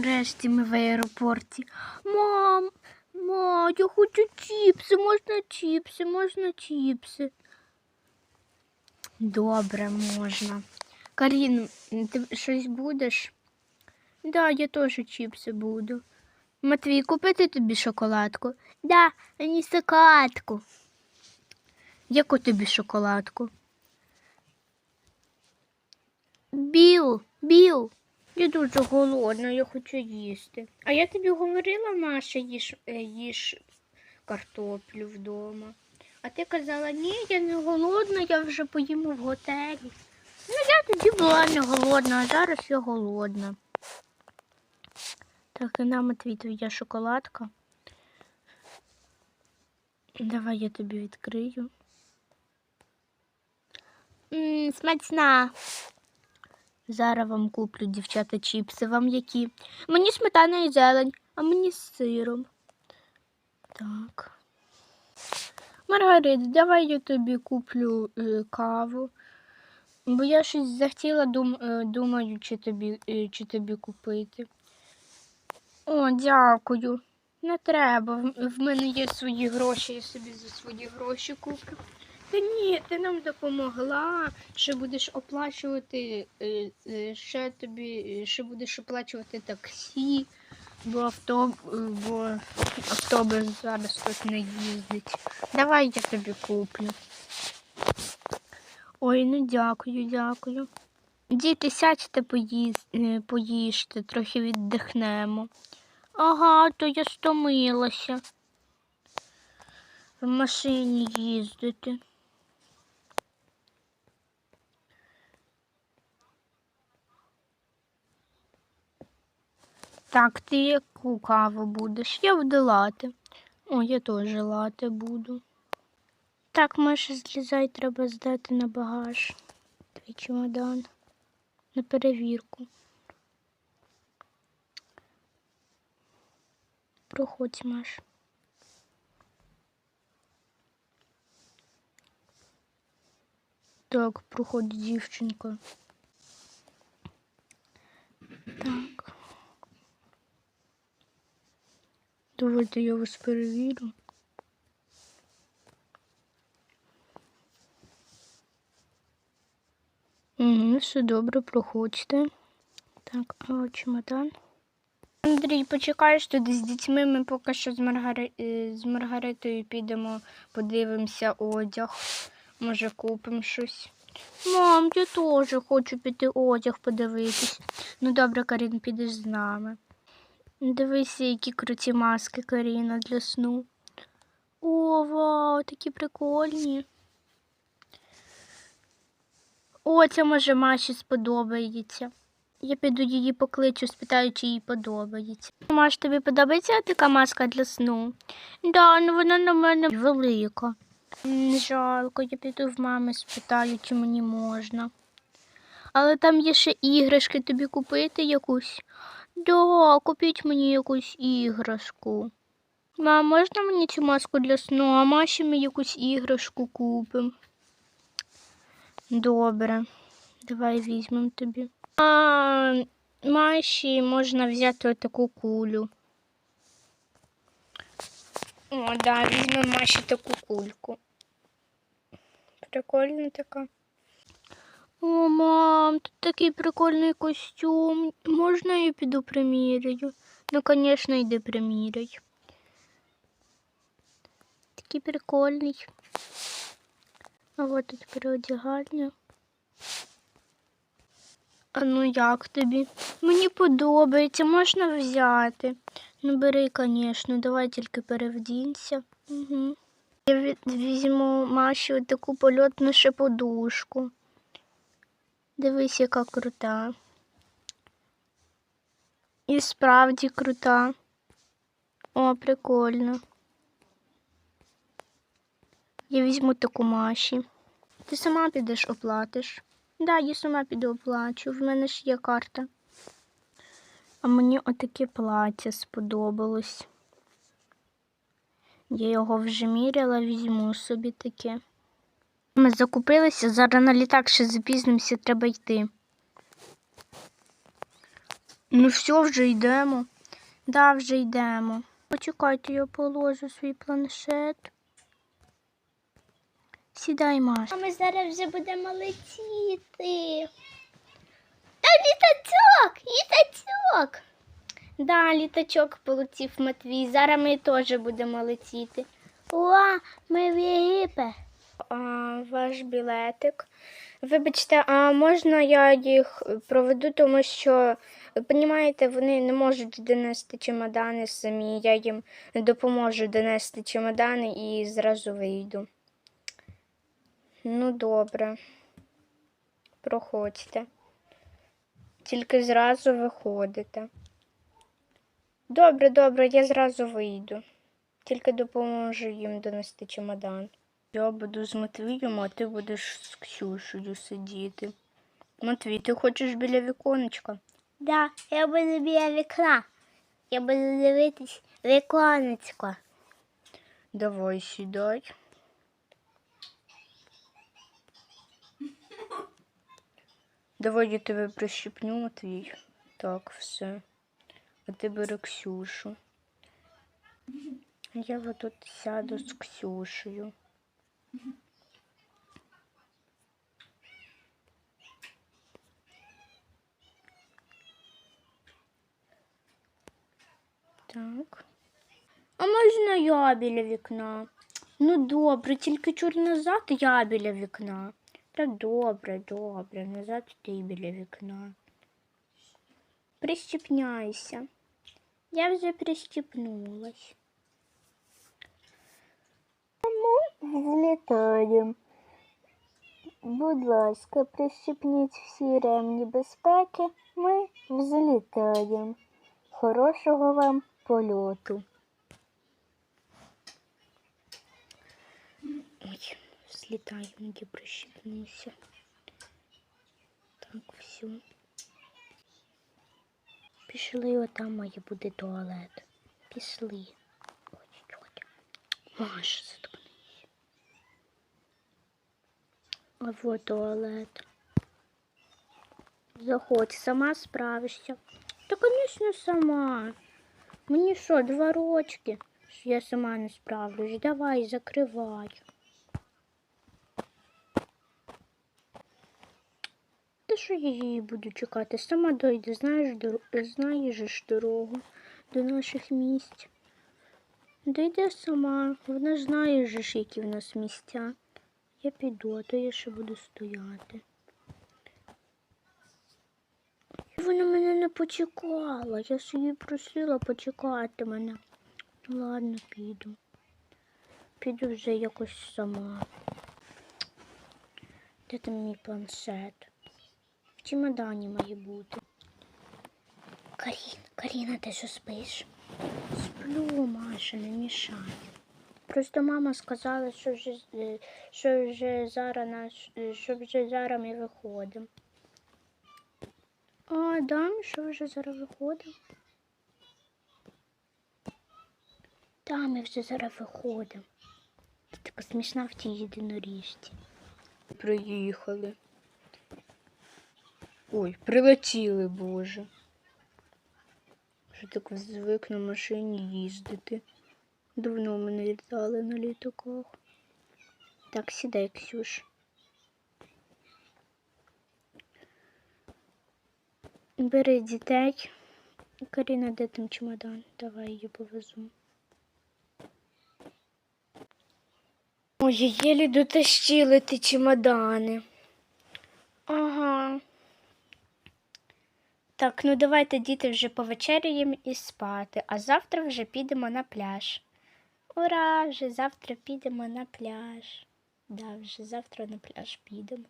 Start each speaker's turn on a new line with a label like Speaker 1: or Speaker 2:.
Speaker 1: Нарешті ми в аеропорті. Мам, мам, я хочу чіпси, можна чіпси, можна чіпси. Добре, можна. Карін, ти щось будеш? Да, я теж чіпси буду. Матвій, купити тобі шоколадку? Да, мені шоколадку. Яку тобі шоколадку? Біл, біл. Я дуже голодна, я хочу їсти. А я тобі говорила, Маша, їж, е, їж картоплю вдома. А ти казала, ні, я не голодна, я вже поїм в готелі. Ну, я тоді була не голодна, а зараз я голодна. Так, і нам Матвій, твоя шоколадка. Давай я тобі відкрию. М, смачна. Зараз вам куплю, дівчата, чіпси. Вам які? Мені сметана і зелень, а мені з сиром. Так. Маргарит, давай я тобі куплю е, каву. Бо я щось захотіла, дум, е, думаю, чи тобі, е, чи тобі купити. О, дякую. Не треба. В- мене є свої гроші, я собі за свої гроші куплю. Та ні, ти нам допомогла, що будеш оплачувати, е, е, ще тобі, е, ще будеш оплачувати таксі, бо, авто, е, бо автобус зараз тут не їздить. Давай я тобі куплю. Ой, ну дякую, дякую. Діти, сядьте поїз, поїжте, трохи віддихнемо. Ага, то я стомилася. В машині їздити. Так, ти яку каву будеш? Я буду лати. О, я теж лати буду. Так, Маша, злізай, треба здати на багаж. Твій чемодан. На перевірку. Проходь, Маш. Так, проходить дівчинка. Давайте я вас перевірю. Угу, все добре, проходьте. Так, а чемодан. Андрій, почекаєш туди з дітьми. Ми поки що з, Маргари... е, з Маргаритою підемо, подивимося одяг. Може, купимо щось. Мам, я теж хочу піти одяг подивитись. Ну добре, Карін, підеш з нами. Дивися, які круті маски Каріна для сну. О, вау, такі прикольні. О, це може Маші сподобається. Я піду її покличу, спитаю, чи їй подобається. Маш, тобі подобається така маска для сну? Да, ну вона на мене велика. Жалко, я піду в мами спитаю, чи мені можна. Але там є ще іграшки, тобі купити якусь? Да, купіть мені якусь іграшку. Мам, можна мені цю маску для сну, а Маші ми якусь іграшку купимо. Добре, давай візьмемо тобі. А, Маші можна взяти таку кулю. О, да, візьмемо Маші таку кульку. Прикольна така. О, мам, тут такий прикольний костюм. Можна я піду приміряю? Ну, звісно, йди приміряй. Такий прикольний. А от тут переодягальня. А ну як тобі? Мені подобається, можна взяти. Ну, бери, звісно, давай тільки перевдінься. Угу. Я візьму Маші таку польотну ще подушку. Дивись, яка крута. І справді крута. О, прикольно. Я візьму таку Маші. Ти сама підеш оплатиш? Да, я сама піду оплачу. В мене ж є карта. А мені отаке плаття сподобалось. Я його вже міряла, візьму собі таке. Ми закупилися, зараз на літак ще запізнимося, треба йти. Ну все, вже йдемо. Да, вже йдемо. Почекайте, я положу свій планшет. Сідай, Маш.
Speaker 2: А ми зараз вже будемо летіти. Та літачок! Літачок!
Speaker 1: Да, літачок полетів Матвій. Зараз ми теж будемо летіти.
Speaker 2: О, ми в Єгипет.
Speaker 1: Ваш білетик. Вибачте, а можна я їх проведу, тому що, розумієте, вони не можуть донести чемодани самі. Я їм допоможу донести чемодани і зразу вийду. Ну, добре. Проходьте. Тільки зразу виходите. Добре, добре, я зразу вийду. Тільки допоможу їм донести чемодан. Я буду з Матвієм, а ти будеш з Ксюшею сидіти. Матвій, ти хочеш біля віконечка?
Speaker 2: Да, я буду біля вікна. Я буду дивитись віконечко.
Speaker 1: Давай сідай. Давай я тебе прищепню, Матвій. Так, все. А ти бери Ксюшу. Я вот тут сяду з Ксюшею. Так. А можна я біля вікна? Ну добре, тільки чур назад я біля вікна. Та добре, добре, назад ти біля вікна. Прищепняйся. Я вже прищепнулась.
Speaker 2: Злітаємо. Будь ласка, прищепніть всі ремні безпеки. Ми взлітаємо. Хорошого вам польоту.
Speaker 1: Ой, слітаю, ноги прищепнувся. Так, все. Пішли, отам має бути туалет. Пішли. Ой, тьотя. Маша, А вот туалет. Заходь, сама справишся. Та, звісно, сама. Мені що, два рочки, я сама не справлюсь. Давай, закривай. Та що я її буду чекати? Сама дойде, знаєш, дор... знаєш ж дорогу до наших місць. Дойде сама, вона ж знає ж, які в нас місця. Я піду, а то я ще буду стояти. Вона мене не почекала. Я її просила почекати мене. Ладно, піду. Піду вже якось сама. Де там мій планшет? В чемодані має бути. Карін, Каріна, ти що спиш? Сплю, Маша, не мішай. Просто мама сказала, що вже, е, що вже зараз наш, е, що вже зараз ми виходимо. А, да, що вже зараз виходимо? Да, ми вже зараз виходимо. Ти така смішна в тій єдиноріжці. Приїхали. Ой, прилетіли, боже. Вже так звик на машині їздити. Давно ми не літали на літаках. Так, сідай, Ксюш. Бери дітей. Каріна, де там чемодан? Давай її повезу. Ой, єлі дотащили ті чемодани. Ага. Так, ну давайте діти вже повечеряємо і спати, а завтра вже підемо на пляж. Ура! Вже завтра підемо на пляж. Да, вже завтра на пляж підемо.